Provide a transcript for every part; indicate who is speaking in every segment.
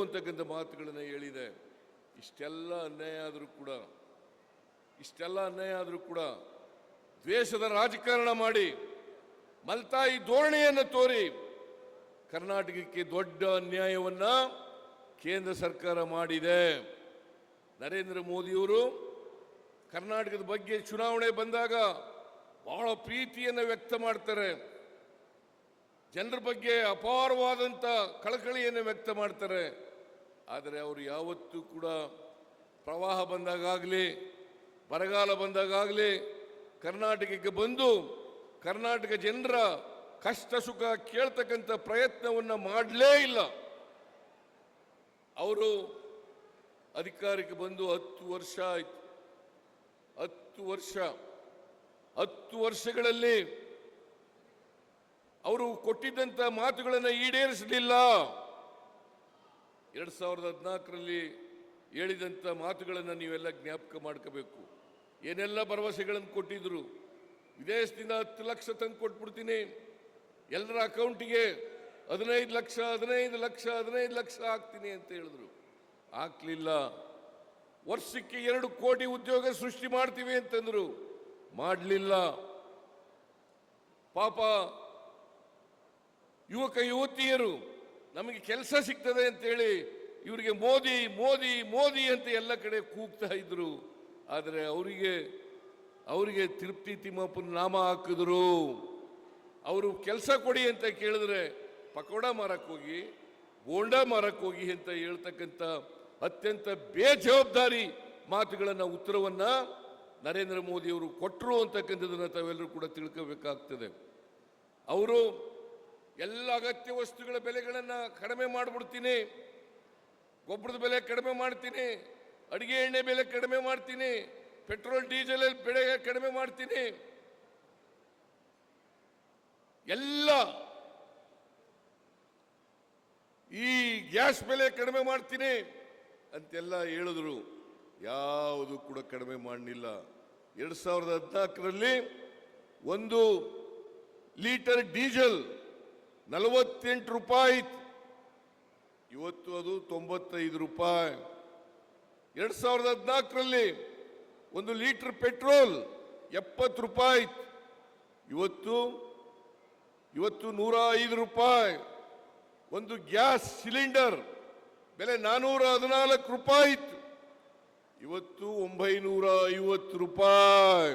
Speaker 1: ಅಂತಕ್ಕಂಥ ಮಾತುಗಳನ್ನು ಹೇಳಿದೆ. ಇಷ್ಟೆಲ್ಲ ಅನ್ಯಾಯ ಆದರೂ ಕೂಡ, ಇಷ್ಟೆಲ್ಲ ಅನ್ಯಾಯ ಆದರೂ ಕೂಡ ದ್ವೇಷದ ರಾಜಕಾರಣ ಮಾಡಿ ಮಲ್ತಾಯಿ ಧೋರಣೆಯನ್ನು ತೋರಿ ಕರ್ನಾಟಕಕ್ಕೆ ದೊಡ್ಡ ಅನ್ಯಾಯವನ್ನು ಕೇಂದ್ರ ಸರ್ಕಾರ ಮಾಡಿದೆ. ನರೇಂದ್ರ ಮೋದಿಯವರು ಕರ್ನಾಟಕದ ಬಗ್ಗೆ ಚುನಾವಣೆ ಬಂದಾಗ ಬಹಳ ಪ್ರೀತಿಯನ್ನು ವ್ಯಕ್ತ ಮಾಡ್ತಾರೆ. ಜನರ ಬಗ್ಗೆ ಅಪಾರವಾದಂಥ ಕಳಕಳಿಯನ್ನು ವ್ಯಕ್ತ ಮಾಡ್ತಾರೆ. ಆದರೆ ಅವರು ಯಾವತ್ತೂ ಕೂಡ ಪ್ರವಾಹ ಬಂದಾಗಲಿ ಬರಗಾಲ ಬಂದಾಗಲಿ ಕರ್ನಾಟಕಕ್ಕೆ ಬಂದು ಕರ್ನಾಟಕ ಜನರ ಕಷ್ಟ ಸುಖ ಕೇಳ್ತಕ್ಕಂಥ ಪ್ರಯತ್ನವನ್ನು ಮಾಡಲೇ ಇಲ್ಲ. ಅವರು ಅಧಿಕಾರಕ್ಕೆ ಬಂದು ಹತ್ತು ವರ್ಷ ಆಯಿತು. ಹತ್ತು ವರ್ಷ, ಹತ್ತು ವರ್ಷಗಳಲ್ಲಿ ಅವರು ಕೊಟ್ಟಿದ್ದಂಥ ಮಾತುಗಳನ್ನು ಈಡೇರಿಸಲಿಲ್ಲ. ಎರಡು ಸಾವಿರದ ಹದಿನಾಲ್ಕರಲ್ಲಿ ಹೇಳಿದಂಥ ಮಾತುಗಳನ್ನು ನೀವೆಲ್ಲ ಜ್ಞಾಪಕ ಮಾಡ್ಕೋಬೇಕು. ಏನೆಲ್ಲ ಭರವಸೆಗಳನ್ನು ಕೊಟ್ಟಿದ್ರು? ವಿದೇಶದಿಂದ ಹತ್ತು ಲಕ್ಷ ತಂದು ಕೊಟ್ಬಿಡ್ತೀನಿ. ಎಲ್ಲರ ಅಕೌಂಟಿಗೆ ಹದಿನೈದು ಲಕ್ಷ ಹದಿನೈದು ಲಕ್ಷ ಹದಿನೈದು ಲಕ್ಷ ಹಾಕ್ತೀನಿ ಅಂತ ಹೇಳಿದ್ರು. ಹಾಕ್ಲಿಲ್ಲ. ವರ್ಷಕ್ಕೆ ಎರಡು ಕೋಟಿ ಉದ್ಯೋಗ ಸೃಷ್ಟಿ ಮಾಡ್ತೀವಿ ಅಂತಂದ್ರು. ಮಾಡಲಿಲ್ಲ. ಪಾಪ ಯುವಕ ಯುವತಿಯರು, ನಮಗೆ ಕೆಲಸ ಸಿಗ್ತದೆ ಅಂತೇಳಿ ಇವರಿಗೆ ಮೋದಿ ಮೋದಿ ಮೋದಿ ಅಂತ ಎಲ್ಲ ಕಡೆ ಕೂಗ್ತಾ ಇದ್ರು. ಆದರೆ ಅವರಿಗೆ ಅವರಿಗೆ ತಿರುಪ್ತಿ ತಿಮ್ಮಪ್ಪನ ನಾಮ ಹಾಕಿದ್ರು. ಅವರು ಕೆಲಸ ಕೊಡಿ ಅಂತ ಕೇಳಿದ್ರೆ, ಪಕೋಡ ಮಾರಕ್ಕೆ ಹೋಗಿ, ಬೋಂಡ ಅಂತ ಹೇಳ್ತಕ್ಕಂಥ ಅತ್ಯಂತ ಬೇಜವಾಬ್ದಾರಿ ಮಾತುಗಳನ್ನು, ಉತ್ತರವನ್ನ ನರೇಂದ್ರ ಮೋದಿಯವರು ಕೊಟ್ಟರು ಅಂತಕ್ಕಂಥದ್ದನ್ನು ತಾವೆಲ್ಲರೂ ಕೂಡ ತಿಳ್ಕೋಬೇಕಾಗ್ತದೆ. ಅವರು ಎಲ್ಲ ಅಗತ್ಯ ವಸ್ತುಗಳ ಬೆಲೆಗಳನ್ನು ಕಡಿಮೆ ಮಾಡಿಬಿಡ್ತೀನಿ. ಗೊಬ್ಬರದ ಬೆಲೆ ಕಡಿಮೆ ಮಾಡ್ತೀನಿ. ಅಡಿಗೆ ಎಣ್ಣೆ ಬೆಲೆ ಕಡಿಮೆ ಮಾಡ್ತೀನಿ. ಪೆಟ್ರೋಲ್, ಡೀಸೆಲ್ ಬೆಲೆ ಕಡಿಮೆ ಮಾಡ್ತೀನಿ. ಎಲ್ಲ ಈ ಗ್ಯಾಸ್ ಬೆಲೆ ಕಡಿಮೆ ಮಾಡ್ತೀನಿ ಅಂತೆಲ್ಲ ಹೇಳಿದ್ರು. ಯಾವುದು ಕೂಡ ಕಡಿಮೆ ಮಾಡಲಿಲ್ಲ. ಎರಡು ಸಾವಿರದ ಹದಿನಾಲ್ಕರಲ್ಲಿ ಒಂದು ಲೀಟರ್ ಡೀಸೆಲ್ ನಲವತ್ತೆಂಟು ರೂಪಾಯಿ ಇತ್ತು. ಇವತ್ತು ಅದು ತೊಂಬತ್ತೈದು ರೂಪಾಯಿ ಎರಡು ಸಾವಿರದ ಹದಿನಾಲ್ಕರಲ್ಲಿ ಒಂದು ಲೀಟರ್ ಪೆಟ್ರೋಲ್ ಎಪ್ಪತ್ತು ರೂಪಾಯಿ ಇತ್ತು. ಇವತ್ತು ಇವತ್ತು ನೂರ ಐದು ರೂಪಾಯಿ ಒಂದು ಗ್ಯಾಸ್ ಸಿಲಿಂಡರ್ ಬೆಲೆ ನಾನ್ನೂರ ಹದಿನಾಲ್ಕು ರೂಪಾಯಿ ಇತ್ತು ಇವತ್ತು ಒಂಬೈನೂರ ಐವತ್ತು ರೂಪಾಯಿ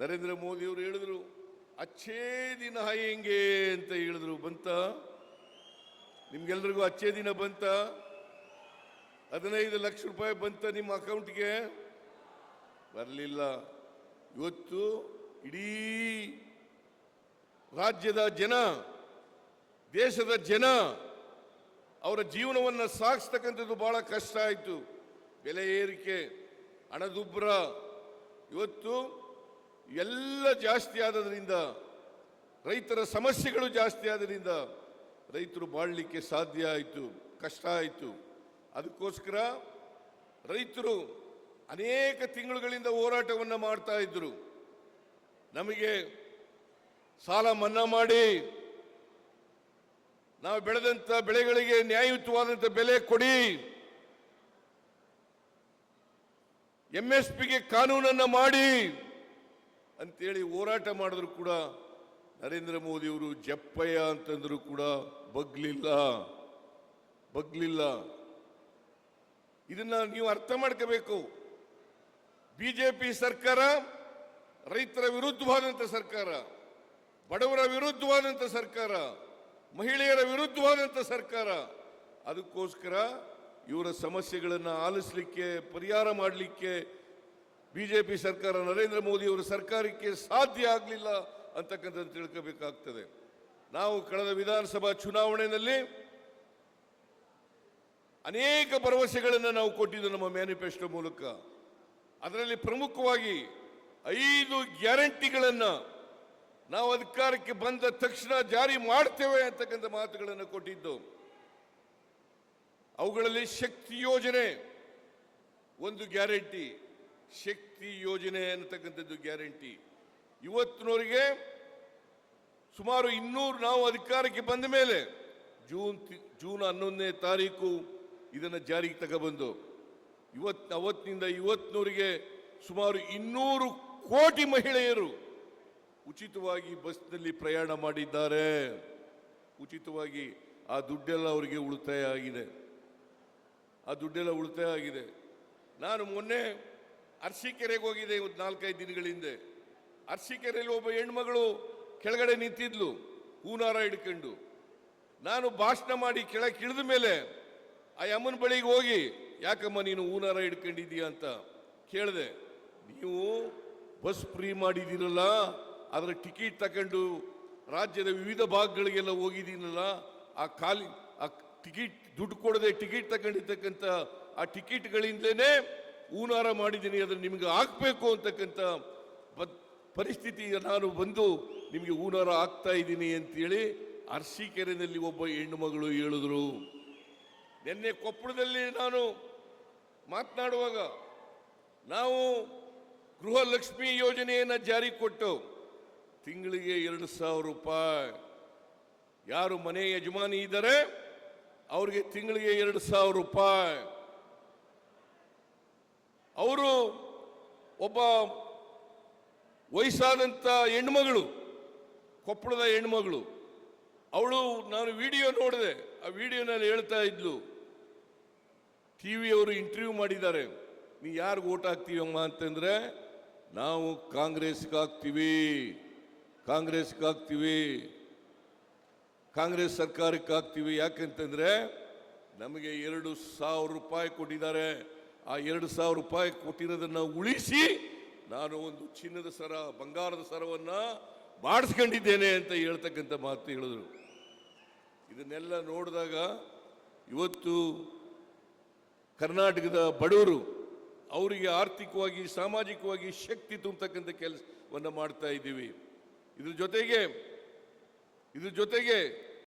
Speaker 1: ನರೇಂದ್ರ ಮೋದಿಯವರು ಹೇಳಿದರು ಹೇಳಿದ್ರು ಅಚ್ಚೇ ದಿನ ಹೆಂಗೆ ಅಂತ ಹೇಳಿದ್ರು, ಬಂತ? ನಿಮ್ಗೆಲ್ರಿಗೂ ಅಚ್ಚೇ ದಿನ ಬಂತ? ಹದಿನೈದು ಲಕ್ಷ ರೂಪಾಯಿ ಬಂತ ನಿಮ್ಮ ಅಕೌಂಟ್ಗೆ? ಬರಲಿಲ್ಲ. ಇವತ್ತು ಇಡೀ ರಾಜ್ಯದ ಜನ, ದೇಶದ ಜನ ಅವರ ಜೀವನವನ್ನು ಸಾಗಿಸ್ತಕ್ಕಂಥದ್ದು ಬಹಳ ಕಷ್ಟ ಆಯಿತು. ಬೆಲೆ ಏರಿಕೆ, ಹಣದುಬ್ಬರ. ಇವತ್ತು ಎಲ್ಲ ಜಾಸ್ತಿ ಆದದ್ರಿಂದ, ರೈತರ ಸಮಸ್ಯೆಗಳು ಜಾಸ್ತಿ ಆದ್ದರಿಂದ ರೈತರು ಬಾಳಲಿಕ್ಕೆ ಸಾಧ್ಯ ಆಯಿತು, ಕಷ್ಟ ಆಯಿತು. ಅದಕ್ಕೋಸ್ಕರ ರೈತರು ಅನೇಕ ತಿಂಗಳುಗಳಿಂದ ಹೋರಾಟವನ್ನು ಮಾಡ್ತಾ ಇದ್ದರು ನಮಗೆ ಸಾಲ ಮನ್ನಾ ಮಾಡಿ, ನಾವು ಬೆಳೆದಂಥ ಬೆಳೆಗಳಿಗೆ ನ್ಯಾಯಯುತವಾದಂಥ ಬೆಲೆ ಕೊಡಿ. ಎಂ ಎಸ್ ಪಿಗೆ ಕಾನೂನನ್ನು ಮಾಡಿ. ಅಂತೇಳಿ ಹೋರಾಟ ಮಾಡಿದ್ರು ಕೂಡ ನರೇಂದ್ರ ಮೋದಿಯವರು ಜಪ್ಪಯ್ಯ ಅಂತಂದ್ರು ಕೂಡ ಬಗ್ಲಿಲ್ಲ ಬಗ್ಲಿಲ್ಲ. ಇದನ್ನ ನೀವು ಅರ್ಥ ಮಾಡ್ಕೋಬೇಕು. ಬಿಜೆಪಿ ಸರ್ಕಾರ ರೈತರ ವಿರುದ್ಧವಾದಂಥ ಸರ್ಕಾರ, ಬಡವರ ವಿರುದ್ಧವಾದಂಥ ಸರ್ಕಾರ, ಮಹಿಳೆಯರ ವಿರುದ್ಧವಾದಂಥ ಸರ್ಕಾರ. ಅದಕ್ಕೋಸ್ಕರ ಇವರ ಸಮಸ್ಯೆಗಳನ್ನು ಆಲಿಸಲಿಕ್ಕೆ, ಪರಿಹಾರ ಮಾಡಲಿಕ್ಕೆ ಬಿಜೆಪಿ ಸರ್ಕಾರ, ನರೇಂದ್ರ ಮೋದಿ ಅವರ ಸರ್ಕಾರಕ್ಕೆ ಸಾಧ್ಯ ಆಗಲಿಲ್ಲ ಅಂತಕ್ಕಂಥದ್ದು ತಿಳ್ಕೋಬೇಕಾಗ್ತದೆ. ನಾವು ಕಳೆದ ವಿಧಾನಸಭಾ ಚುನಾವಣೆಯಲ್ಲಿ ಅನೇಕ ಭರವಸೆಗಳನ್ನು ನಾವು ಕೊಟ್ಟಿದ್ದು ನಮ್ಮ ಮ್ಯಾನಿಫೆಸ್ಟೋ ಮೂಲಕ. ಅದರಲ್ಲಿ ಪ್ರಮುಖವಾಗಿ ಐದು ಗ್ಯಾರಂಟಿಗಳನ್ನು ನಾವು ಅಧಿಕಾರಕ್ಕೆ ಬಂದ ತಕ್ಷಣ ಜಾರಿ ಮಾಡ್ತೇವೆ ಅಂತಕ್ಕಂಥ ಮಾತುಗಳನ್ನು ಕೊಟ್ಟಿದ್ದು. ಅವುಗಳಲ್ಲಿ ಶಕ್ತಿ ಯೋಜನೆ ಒಂದು ಗ್ಯಾರಂಟಿ. ಶಕ್ತಿ ಯೋಜನೆ ಅನ್ನತಕ್ಕಂಥದ್ದು ಗ್ಯಾರಂಟಿ. ಇವತ್ತಿನವರಿಗೆ ಸುಮಾರು ಇನ್ನೂರು ನಾವು ಅಧಿಕಾರಕ್ಕೆ ಬಂದ ಮೇಲೆ ಜೂನ್ ಜೂನ್ ಹನ್ನೊಂದನೇ ತಾರೀಕು ಇದನ್ನು ಜಾರಿಗೆ ತಗೊಬಂದು ಇವತ್ತು ಅವತ್ತಿನಿಂದ ಇವತ್ತಿನವರಿಗೆ ಸುಮಾರು ಇನ್ನೂರು ಕೋಟಿ ಮಹಿಳೆಯರು ಉಚಿತವಾಗಿ ಬಸ್ನಲ್ಲಿ ಪ್ರಯಾಣ ಮಾಡಿದ್ದಾರೆ. ಉಚಿತವಾಗಿ ಆ ದುಡ್ಡೆಲ್ಲ ಅವರಿಗೆ ಉಳಿತಾಯ ಆಗಿದೆ. ಆ ದುಡ್ಡೆಲ್ಲ ಉಳಿತಾಯ ಆಗಿದೆ. ನಾನು ಮೊನ್ನೆ ಅರಸೀಕೆರೆಗೆ ಹೋಗಿದೆ ಇವತ್ತು ನಾಲ್ಕೈದು ದಿನಗಳ ಹಿಂದೆ. ಒಬ್ಬ ಹೆಣ್ಮಗಳು ಕೆಳಗಡೆ ನಿಂತಿದ್ಲು, ಹೂನಾರ ಹಿಡ್ಕೊಂಡು. ನಾನು ಭಾಷಣ ಮಾಡಿ ಕೆಳಗೆ ಇಳಿದ ಮೇಲೆ, ಆ ಯಮ್ಮನ ಬಳಿಗೆ ಹೋಗಿ, ಯಾಕಮ್ಮ ನೀನು ಹೂನಾರ ಹಿಡ್ಕೊಂಡಿದ್ದೀಯ ಅಂತ ಕೇಳಿದೆ. ನೀವು ಬಸ್ ಫ್ರೀ ಮಾಡಿದ್ದೀರಲ್ಲ, ಅದರ ಟಿಕೆಟ್ ತಗೊಂಡು ರಾಜ್ಯದ ವಿವಿಧ ಭಾಗಗಳಿಗೆಲ್ಲ ಹೋಗಿದ್ದೀನಲ್ಲ, ಆ ಖಾಲಿ, ಆ ಟಿಕೆಟ್, ದುಡ್ಡು ಕೊಡದೆ ಟಿಕೆಟ್ ತಗೊಂಡಿರ್ತಕ್ಕಂಥ ಆ ಟಿಕೆಟ್ಗಳಿಂದಲೇ ಹೂನಾರ ಮಾಡಿದ್ದೀನಿ ಅದನ್ನು ನಿಮಗೆ ಹಾಕ್ಬೇಕು ಅಂತಕ್ಕಂಥ ಪರಿಸ್ಥಿತಿ ನಾನು ಬಂದು ನಿಮಗೆ ಹೂನಾರ ಆಗ್ತಾ ಇದ್ದೀನಿ ಅಂತೇಳಿ ಅರ್ಸಿಕೆರೆನಲ್ಲಿ ಒಬ್ಬ ಹೆಣ್ಣು ಮಗಳು ಹೇಳಿದ್ರು. ನಿನ್ನೆ ಕೊಪ್ಪಳದಲ್ಲಿ ನಾನು ಮಾತನಾಡುವಾಗ ನಾವು ಗೃಹಲಕ್ಷ್ಮಿ ಯೋಜನೆಯನ್ನು ಜಾರಿ ಕೊಟ್ಟು ತಿಂಗಳಿಗೆ ಎರಡು ಸಾವಿರ ರೂಪಾಯಿ. ಯಾರು ಮನೆ ಯಜಮಾನಿ ಇದ್ದಾರೆ, ಅವ್ರಿಗೆ ತಿಂಗಳಿಗೆ ಎರಡು ಸಾವಿರ ರೂಪಾಯಿ. ಅವರು ಒಬ್ಬ ವಯಸ್ಸಾದಂಥ ಹೆಣ್ಮಗಳು, ಕೊಪ್ಪಳದ ಹೆಣ್ಮಗಳು. ಅವಳು ನಾನು ವಿಡಿಯೋ ನೋಡಿದೆ, ಆ ವಿಡಿಯೋನಲ್ಲಿ ಹೇಳ್ತಾ ಇದ್ಲು, ಟಿ ವಿಯವರು ಇಂಟರ್ವ್ಯೂ ಮಾಡಿದ್ದಾರೆ. ನೀ ಯಾರಿಗೆ ಓಟ್ ಹಾಕ್ತೀವಮ್ಮ ಅಂತಂದರೆ, ನಾವು ಕಾಂಗ್ರೆಸ್ಗೆ ಹಾಕ್ತೀವಿ ಕಾಂಗ್ರೆಸ್ಗೆ ಹಾಕ್ತೀವಿ, ಕಾಂಗ್ರೆಸ್ ಸರ್ಕಾರಕ್ಕೆ ಹಾಕ್ತೀವಿ. ಯಾಕೆಂತಂದರೆ, ನಮಗೆ ಎರಡು ಸಾವಿರ ರೂಪಾಯಿ ಕೊಟ್ಟಿದ್ದಾರೆ. ಆ ಎರಡು ಸಾವಿರ ರೂಪಾಯಿ ಕೊಟ್ಟಿರೋದನ್ನು ಉಳಿಸಿ ನಾನು ಒಂದು ಚಿನ್ನದ ಸರ, ಬಂಗಾರದ ಸರವನ್ನು ಬಾಡಿಸ್ಕೊಂಡಿದ್ದೇನೆ ಅಂತ ಹೇಳ್ತಕ್ಕಂಥ ಮಾತು ಹೇಳಿದರು. ಇದನ್ನೆಲ್ಲ ನೋಡಿದಾಗ ಇವತ್ತು ಕರ್ನಾಟಕದ ಬಡವರು ಅವರಿಗೆ ಆರ್ಥಿಕವಾಗಿ, ಸಾಮಾಜಿಕವಾಗಿ ಶಕ್ತಿ ತುಂಬತಕ್ಕಂಥ ಕೆಲಸವನ್ನು ಮಾಡ್ತಾ ಇದ್ದೀವಿ. ಇದ್ರ ಜೊತೆಗೆ ಇದ್ರ ಜೊತೆಗೆ